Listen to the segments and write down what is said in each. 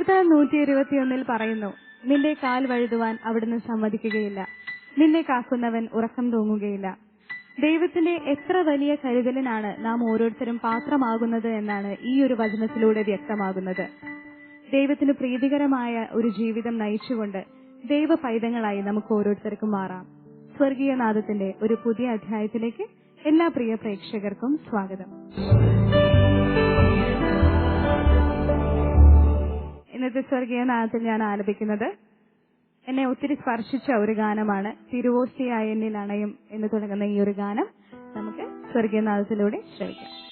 സങ്കീർത്തനം നൂറ്റി ഇരുപത്തിയൊന്നിൽ പറയുന്നു നിന്റെ കാൽ വഴുതുവാൻ അവിടുന്ന് സമ്മതിക്കുകയില്ല. നിന്നെ കാക്കുന്നവൻ ഉറക്കം തൂങ്ങുകയില്ല. ദൈവത്തിന്റെ എത്ര വലിയ കരുതലിനാണ് നാം ഓരോരുത്തരും പാത്രമാകുന്നത് എന്നാണ് ഈ ഒരു വചനത്തിലൂടെ വ്യക്തമാകുന്നത്. ദൈവത്തിന് പ്രീതികരമായ ഒരു ജീവിതം നയിച്ചുകൊണ്ട് ദൈവ പൈതങ്ങളായി നമുക്ക് ഓരോരുത്തർക്കും മാറാം. സ്വർഗീയനാഥത്തിന്റെ ഒരു പുതിയ അധ്യായത്തിലേക്ക് എല്ലാ പ്രിയ പ്രേക്ഷകർക്കും സ്വാഗതം. ഇന്നത്തെ സ്വർഗീയ നാഥത്തിൽ ഞാൻ ആലപിക്കുന്നത്. എന്നെ ഒത്തിരി സ്പർശിച്ച ഒരു ഗാനമാണ് തിരുവോസ്തിയായ എന്നിൽ അണയും എന്ന് തുടങ്ങുന്ന ഈ ഒരു ഗാനം. നമുക്ക് സ്വർഗീയ നാദത്തിലൂടെ ശ്രമിക്കാം ും.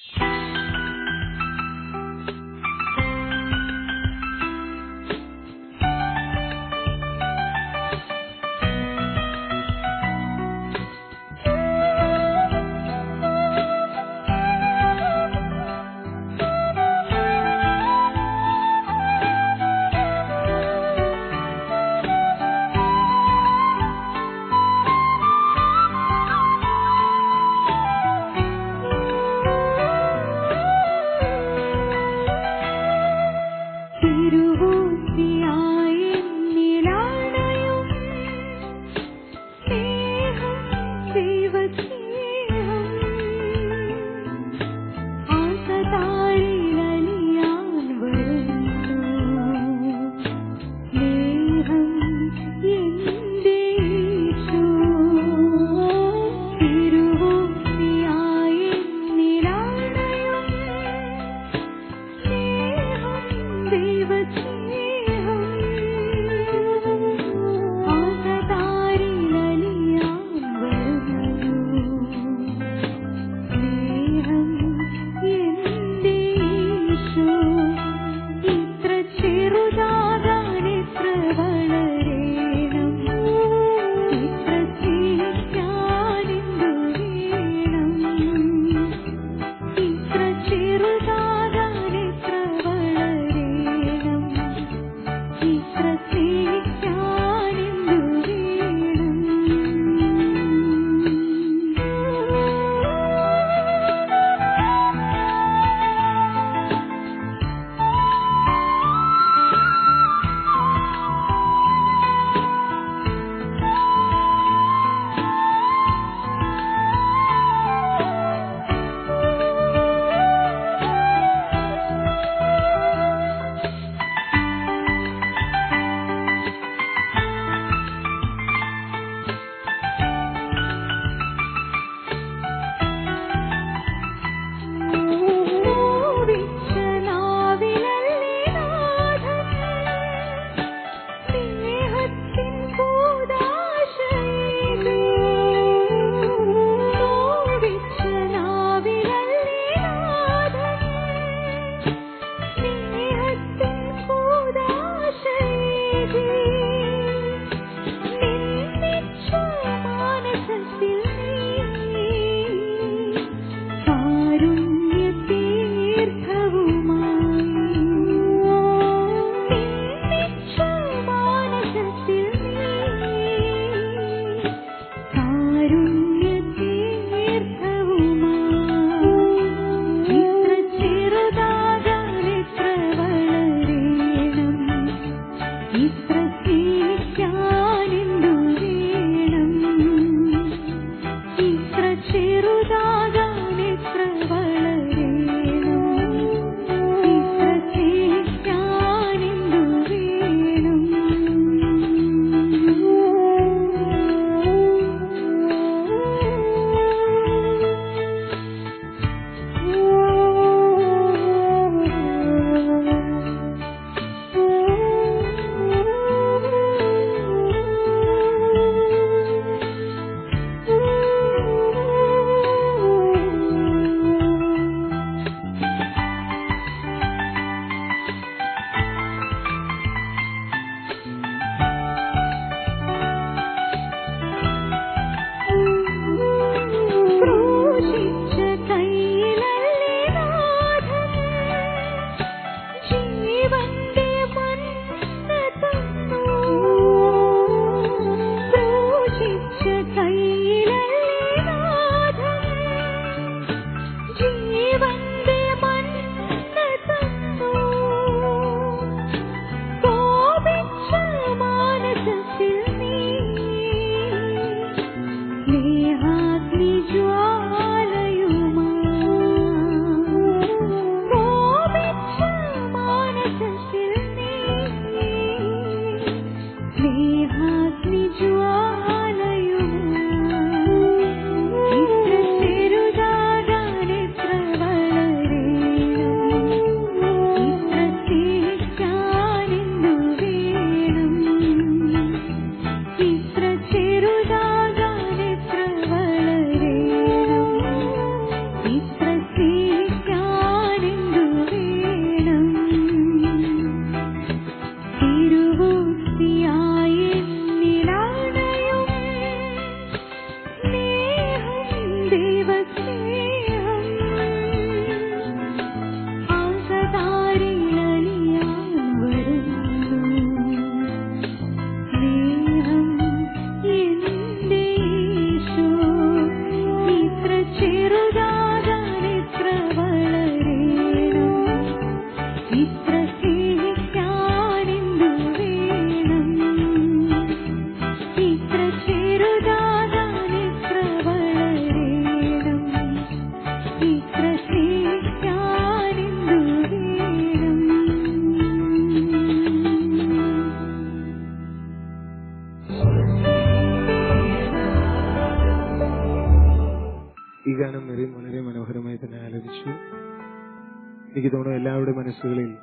മനസ്സുകളിൽ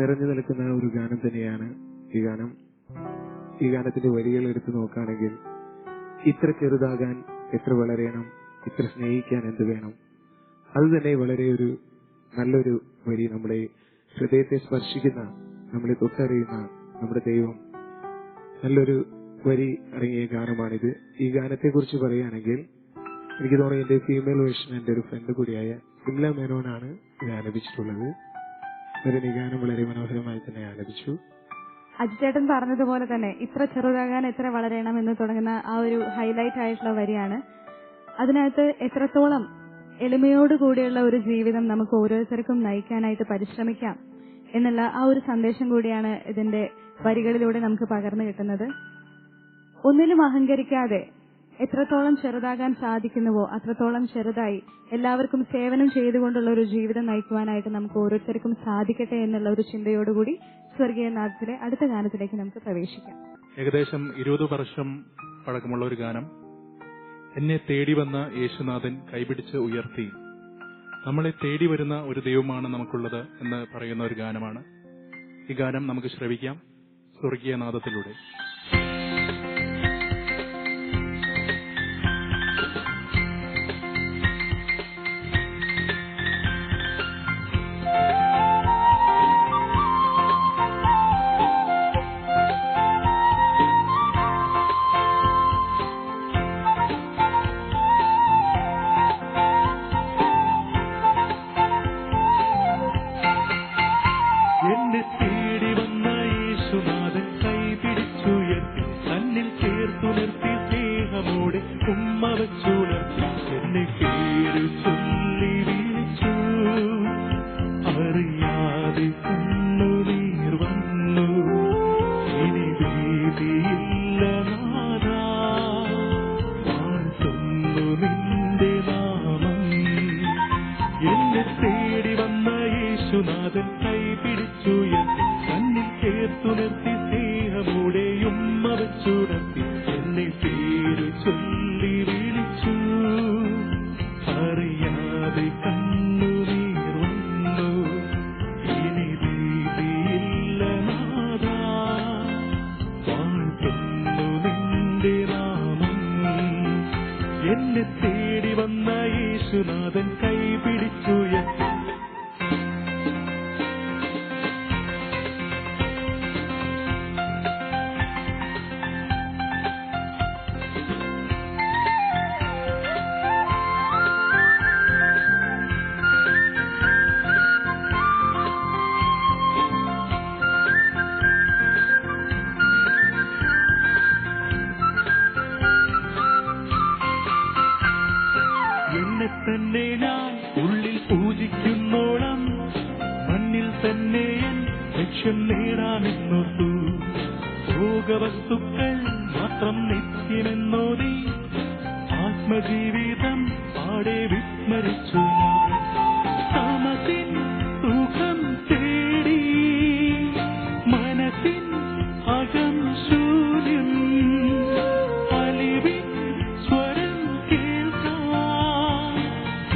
നിറഞ്ഞു നിൽക്കുന്ന ഒരു ഗാനം തന്നെയാണ് ഈ ഗാനം. ഈ ഗാനത്തിന്റെ വരികൾ എടുത്തു നോക്കുകയാണെങ്കിൽ ഇത്ര ചെറുതാകാൻ എത്ര വളരണം ഇത്ര സ്നേഹിക്കാൻ എന്ത് വേണം? അത് തന്നെ വളരെ ഒരു നല്ലൊരു വരി. നമ്മുടെ ഹൃദയത്തെ സ്പർശിക്കുന്ന നമ്മളെ തൊട്ടറിയുന്ന നമ്മുടെ ദൈവം നല്ലൊരു വരി അടങ്ങിയ ഗാനമാണിത്. ഈ ഗാനത്തെ കുറിച്ച് പറയുകയാണെങ്കിൽ എനിക്ക് തോന്നുന്നു എന്റെ ഫീമെയിൽ വേർഷൻ എന്റെ ഒരു ഫ്രണ്ട് കൂടിയായ സിംല മേനോനാണ് ഇത് ആലപിച്ചിട്ടുള്ളത് ഈ ഗാനം വളരെ മനോഹരമായി തന്നെ ആലപിച്ചു. അജിച്ചേട്ടൻ പറഞ്ഞതുപോലെ തന്നെ ഇത്ര ചെറുതാകാൻ എത്ര വളരണം എന്ന് തുടങ്ങുന്ന ആ ഒരു ഹൈലൈറ്റ് ആയിട്ടുള്ള വരിയാണ്. അതിനകത്ത് എത്രത്തോളം എളിമയോട് കൂടിയുള്ള ഒരു ജീവിതം നമുക്ക് ഓരോരുത്തർക്കും നയിക്കാനായിട്ട് പരിശ്രമിക്കാം എന്നുള്ള ആ ഒരു സന്ദേശം കൂടിയാണ് ഇതിന്റെ വരികളിലൂടെ നമുക്ക് പകർന്നു കിട്ടുന്നത്. ഒന്നിലും അഹങ്കരിക്കാതെ എത്രത്തോളം ചെറുതാകാൻ സാധിക്കുന്നുവോ അത്രത്തോളം ചെറുതായി എല്ലാവർക്കും സേവനം ചെയ്തുകൊണ്ടുള്ള ഒരു ജീവിതം നയിക്കുവാനായിട്ട് നമുക്ക് ഓരോരുത്തർക്കും സാധിക്കട്ടെ എന്നുള്ള ഒരു ചിന്തയോടുകൂടി സ്വർഗീയ നാഥത്തിലെ അടുത്ത ഗാനത്തിലേക്ക് നമുക്ക് പ്രവേശിക്കാം. ഏകദേശം ഇരുപത് വർഷം പഴക്കമുള്ള ഒരു ഗാനം. എന്നെ തേടി വന്ന യേശുനാഥൻ കൈപിടിച്ച് ഉയർത്തി. നമ്മളെ തേടി വരുന്ന ഒരു ദൈവമാണ് നമുക്കുള്ളത് എന്ന് പറയുന്ന ഒരു ഗാനമാണ്. ഈ ഗാനം നമുക്ക് ശ്രവിക്കാം. സ്വർഗീയ പേര്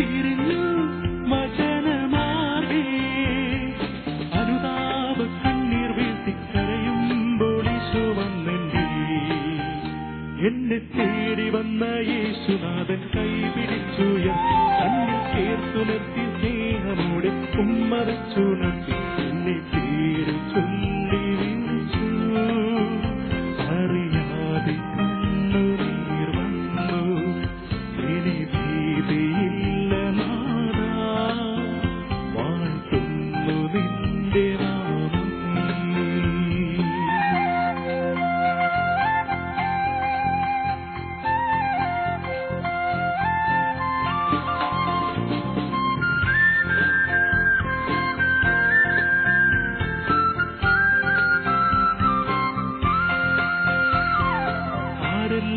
waiting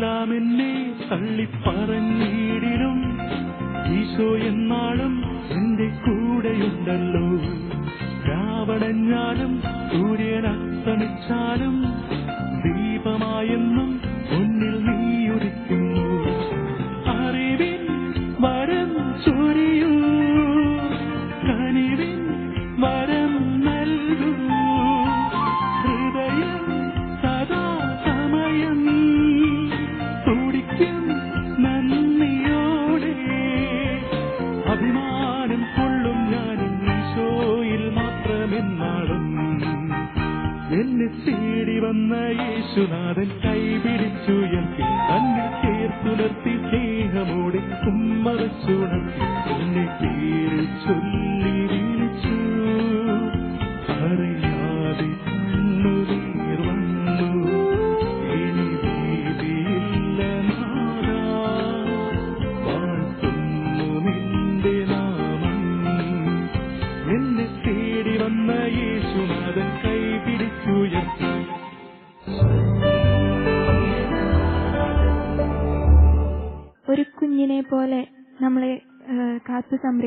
ആരെല്ലാം എന്നെ തള്ളിപ്പറഞ്ഞിടിലും ഈശോ എന്നാളും എന്റെ കൂടെയുണ്ടല്ലോ. രാവണഞ്ഞാലും സൂര്യൻ ദീപമായെന്നും മുന്നിൽ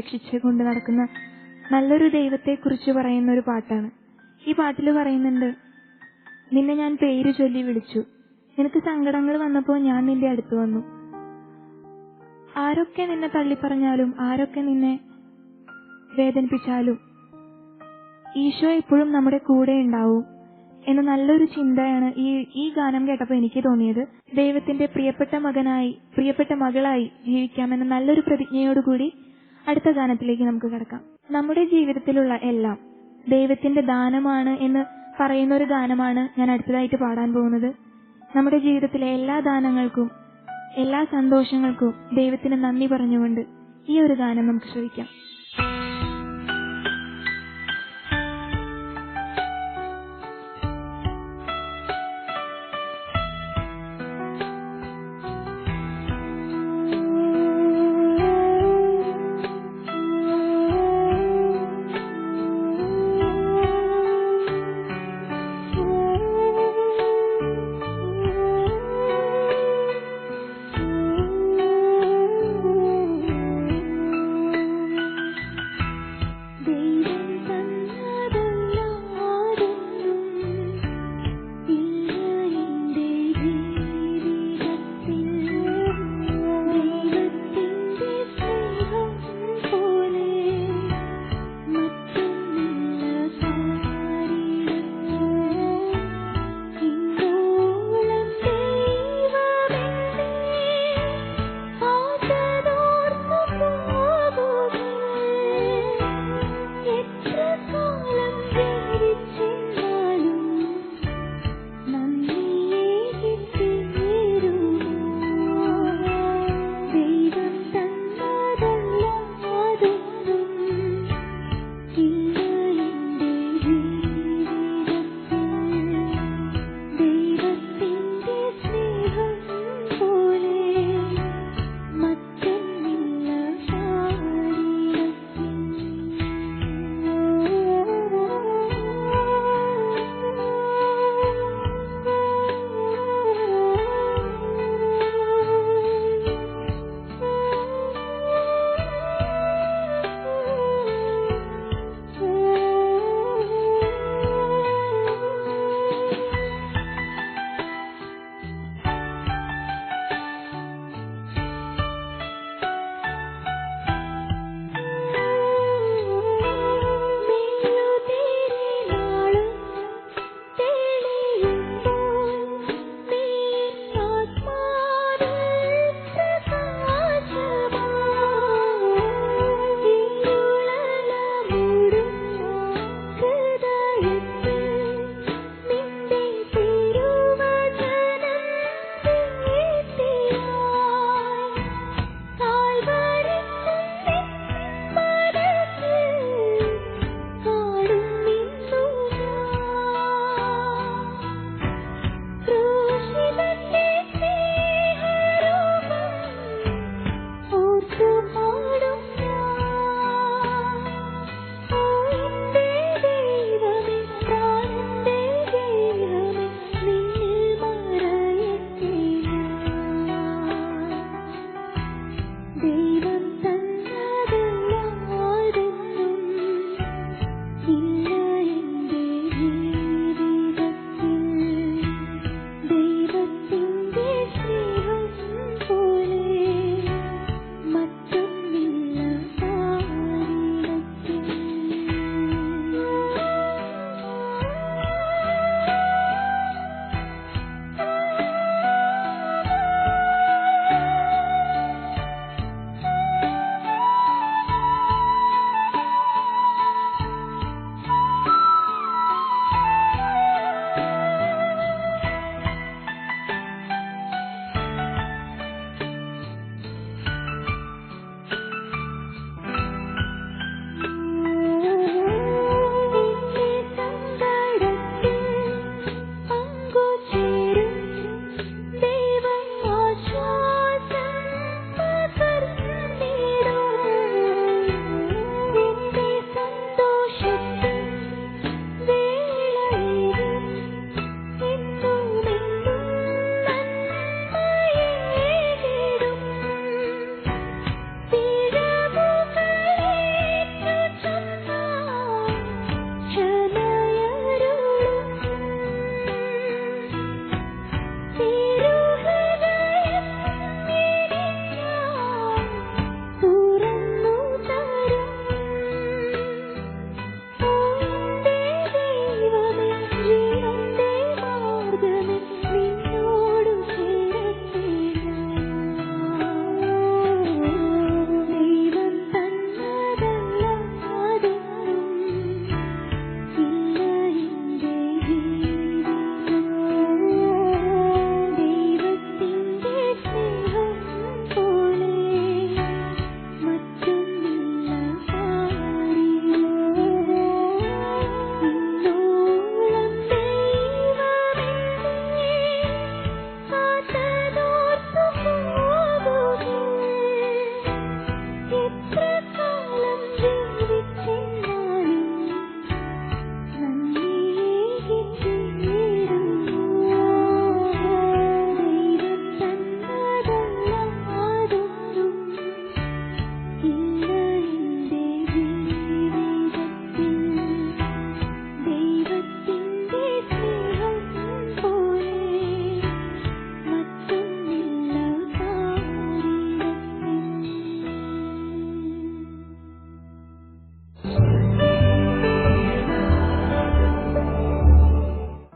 കാത്തു സംരക്ഷിച്ച് കൊണ്ട് നടക്കുന്ന നല്ലൊരു ദൈവത്തെ കുറിച്ച് പറയുന്ന ഒരു പാട്ടാണ്. ഈ പാട്ടിൽ പറയുന്നുണ്ട് നിന്നെ ഞാൻ പേര് ചൊല്ലി വിളിച്ചു. നിനക്ക് സങ്കടങ്ങൾ വന്നപ്പോൾ ഞാൻ നിന്റെ അടുത്ത് വന്നു. ആരൊക്കെ നിന്നെ തള്ളിപ്പറഞ്ഞാലും ആരൊക്കെ നിന്നെ വേദനിപ്പിച്ചാലും ഈശോ എപ്പോഴും നമ്മുടെ കൂടെ ഉണ്ടാവും. എന്ന നല്ലൊരു ചിന്തയാണ് ഈ ഈ ഗാനം കേട്ടപ്പോൾ എനിക്ക് തോന്നിയത്. ദൈവത്തിന്റെ പ്രിയപ്പെട്ട മകനായി പ്രിയപ്പെട്ട മകളായി ജീവിക്കാമെന്ന നല്ലൊരു പ്രതിജ്ഞയോടുകൂടി അടുത്ത ഗാനത്തിലേക്ക് നമുക്ക് കിടക്കാം. നമ്മുടെ ജീവിതത്തിലുള്ള എല്ലാം ദൈവത്തിന്റെ ദാനമാണ് എന്ന് പറയുന്ന ഒരു ഗാനമാണ് ഞാൻ അടുത്തതായിട്ട് പാടാൻ പോകുന്നത്. നമ്മുടെ ജീവിതത്തിലെ എല്ലാ ദാനങ്ങൾക്കും എല്ലാ സന്തോഷങ്ങൾക്കും ദൈവത്തിന് നന്ദി പറഞ്ഞുകൊണ്ട് ഈ ഒരു ഗാനം നമുക്ക്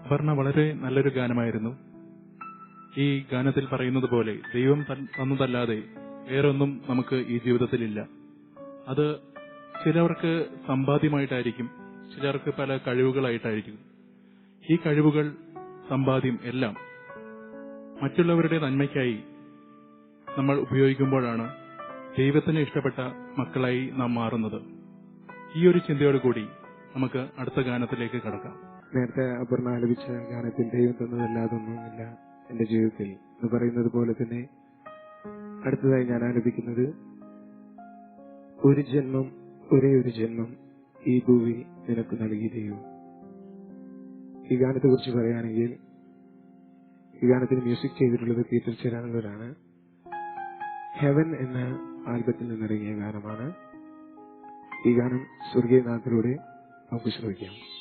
ശ്രമിക്കാം നല്ലൊരു ഗാനമായിരുന്നു. ഈ ഗാനത്തിൽ പറയുന്നത് പോലെ ദൈവം തന്നതല്ലാതെ വേറൊന്നും നമുക്ക് ഈ ജീവിതത്തിലില്ല. അത് ചിലവർക്ക് സമ്പാദ്യമായിട്ടായിരിക്കും ചിലർക്ക് പല കഴിവുകളായിട്ടായിരിക്കും. ഈ കഴിവുകൾ സമ്പാദ്യം എല്ലാം മറ്റുള്ളവരുടെ നന്മയ്ക്കായി നമ്മൾ ഉപയോഗിക്കുമ്പോഴാണ് ദൈവത്തിന് ഇഷ്ടപ്പെട്ട മക്കളായി നാം മാറുന്നത്. ഈ ഒരു ചിന്തയോടുകൂടി നമുക്ക് അടുത്ത ഗാനത്തിലേക്ക് കടക്കാം. നേരത്തെ അപർണ ആലപിച്ച ഗാനത്തിൽ ദൈവം തന്നതല്ലാതൊന്നുമില്ല എന്റെ ജീവിതത്തിൽ. എന്ന് പറയുന്നത് പോലെ തന്നെ അടുത്തതായി ഞാൻ ആലപിക്കുന്നത് ഒരു ജന്മം ഒരേ ഒരു ജന്മം ഈ ഭൂവി നിനക്ക് നൽകി ഈ ഗാനത്തെ കുറിച്ച് പറയുകയാണെങ്കിൽ ഈ ഗാനത്തിന് മ്യൂസിക് ചെയ്തിട്ടുള്ളത് പീറ്റർ ചേരാനുള്ളവരാണ് ഹെവൻ എന്ന ആൽബത്തിൽ നിന്നിറങ്ങിയ ഗാനമാണ്. ഈ ഗാനം സ്വർഗീയനാഥിലൂടെ നമുക്ക് ശ്രമിക്കാം.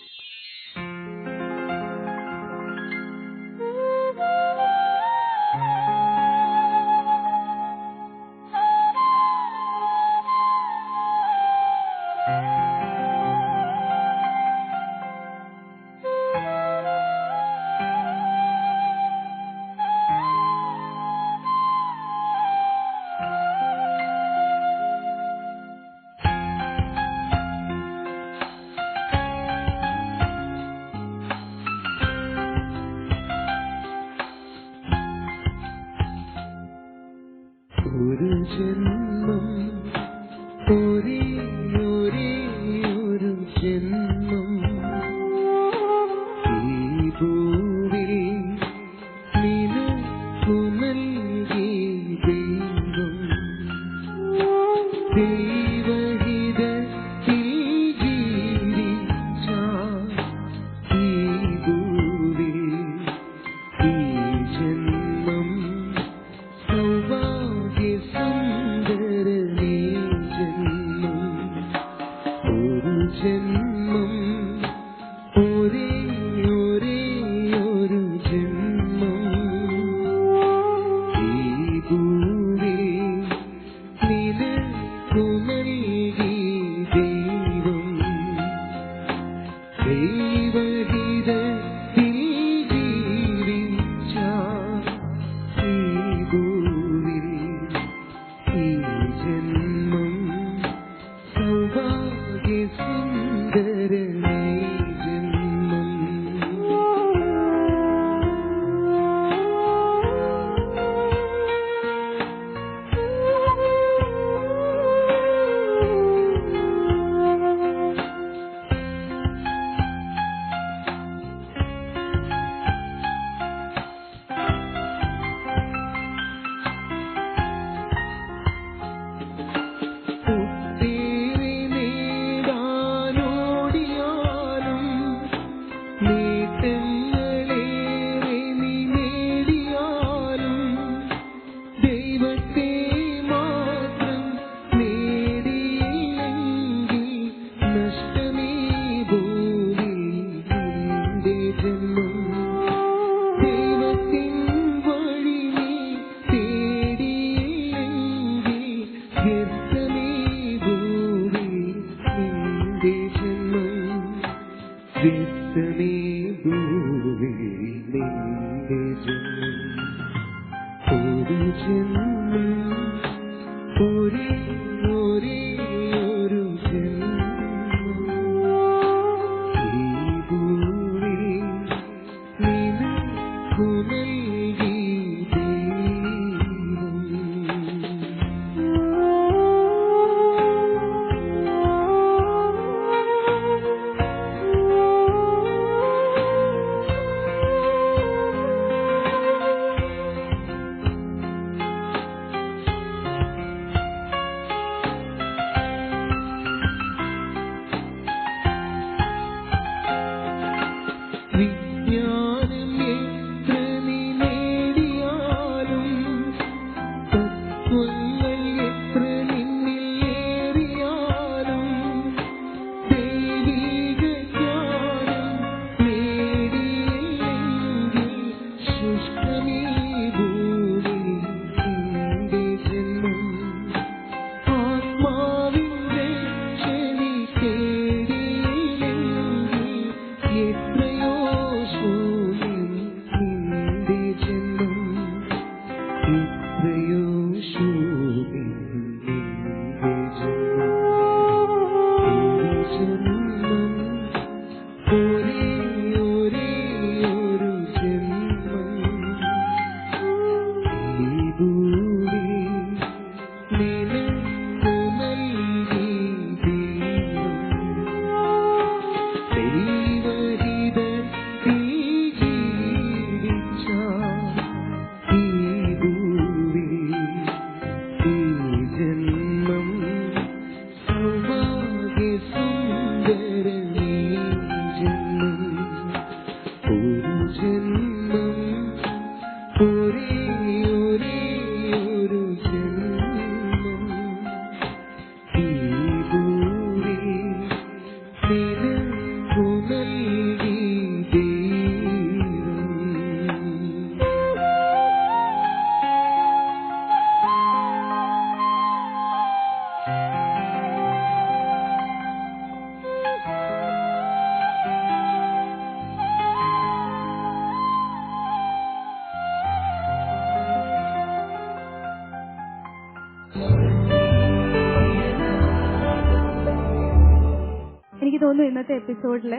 തോന്നുന്നു ഇന്നത്തെ എപ്പിസോഡിൽ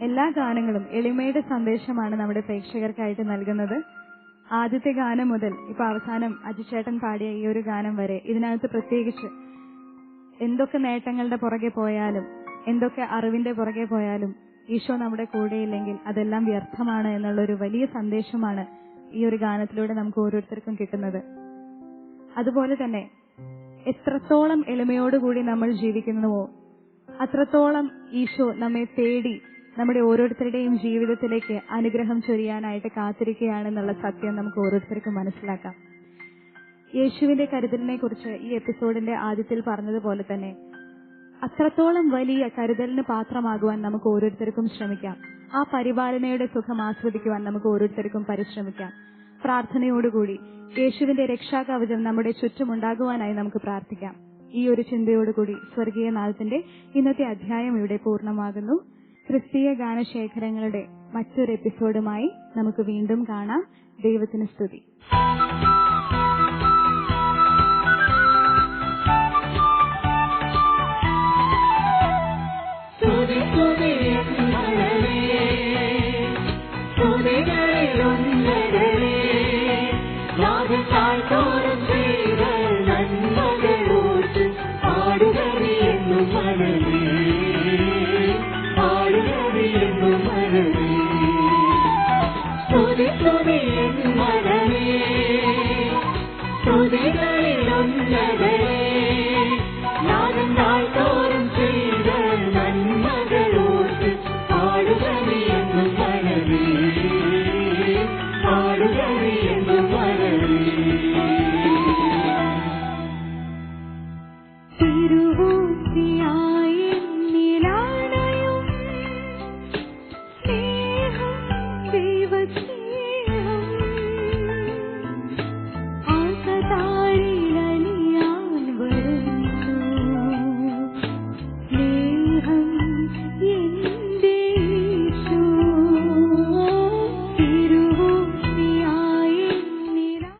എല്ലാ ഗാനങ്ങളും എളിമയുടെ സന്ദേശമാണ് നമ്മുടെ പ്രേക്ഷകർക്കായിട്ട് നൽകുന്നത്. ആദ്യത്തെ ഗാനം മുതൽ ഇപ്പൊ അവസാനം അജിച്ചേട്ടൻ പാടിയ ഈ ഒരു ഗാനം വരെ ഇതിനകത്ത് പ്രത്യേകിച്ച് എന്തൊക്കെ നേട്ടങ്ങളുടെ പുറകെ പോയാലും എന്തൊക്കെ അറിവിന്റെ പുറകെ പോയാലും ഈശോ നമ്മുടെ കൂടെയില്ലെങ്കിൽ അതെല്ലാം വ്യർത്ഥമാണ് എന്നുള്ള ഒരു വലിയ സന്ദേശമാണ് ഈ ഒരു ഗാനത്തിലൂടെ നമുക്ക് ഓരോരുത്തർക്കും കിട്ടുന്നത്. അതുപോലെ തന്നെ എത്രത്തോളം എളിമയോടുകൂടി നമ്മൾ ജീവിക്കുന്നുവോ അത്രത്തോളം ഈശോ നമ്മെ തേടി നമ്മുടെ ഓരോരുത്തരുടെയും ജീവിതത്തിലേക്ക് അനുഗ്രഹം ചൊരിയാനായിട്ട് കാത്തിരിക്കുകയാണെന്നുള്ള സത്യം നമുക്ക് ഓരോരുത്തർക്കും മനസ്സിലാക്കാം. യേശുവിന്റെ കരുതലിനെ കുറിച്ച് ഈ എപ്പിസോഡിന്റെ ആദ്യത്തിൽ പറഞ്ഞതുപോലെ തന്നെ അത്രത്തോളം വലിയ കരുതലിന് പാത്രമാകുവാൻ നമുക്ക് ഓരോരുത്തർക്കും ശ്രമിക്കാം. ആ പരിപാലനയുടെ സുഖം ആസ്വദിക്കുവാൻ നമുക്ക് ഓരോരുത്തർക്കും പരിശ്രമിക്കാം. പ്രാർത്ഥനയോടുകൂടി യേശുവിന്റെ രക്ഷാകവചം നമ്മുടെ ചുറ്റുമുണ്ടാകുവാനായി നമുക്ക് പ്രാർത്ഥിക്കാം. ഈ ഒരു ചിന്തയോടുകൂടി സ്വർഗീയ നാളത്തിന്റെ ഇന്നത്തെ അധ്യായം ഇവിടെ പൂർണമാകുന്നു. ക്രിസ്തീയ ഗാനശേഖരങ്ങളുടെ മറ്റൊരു എപ്പിസോഡുമായി നമുക്ക് വീണ്ടും കാണാം. ദൈവത്തിന് സ്തുതി.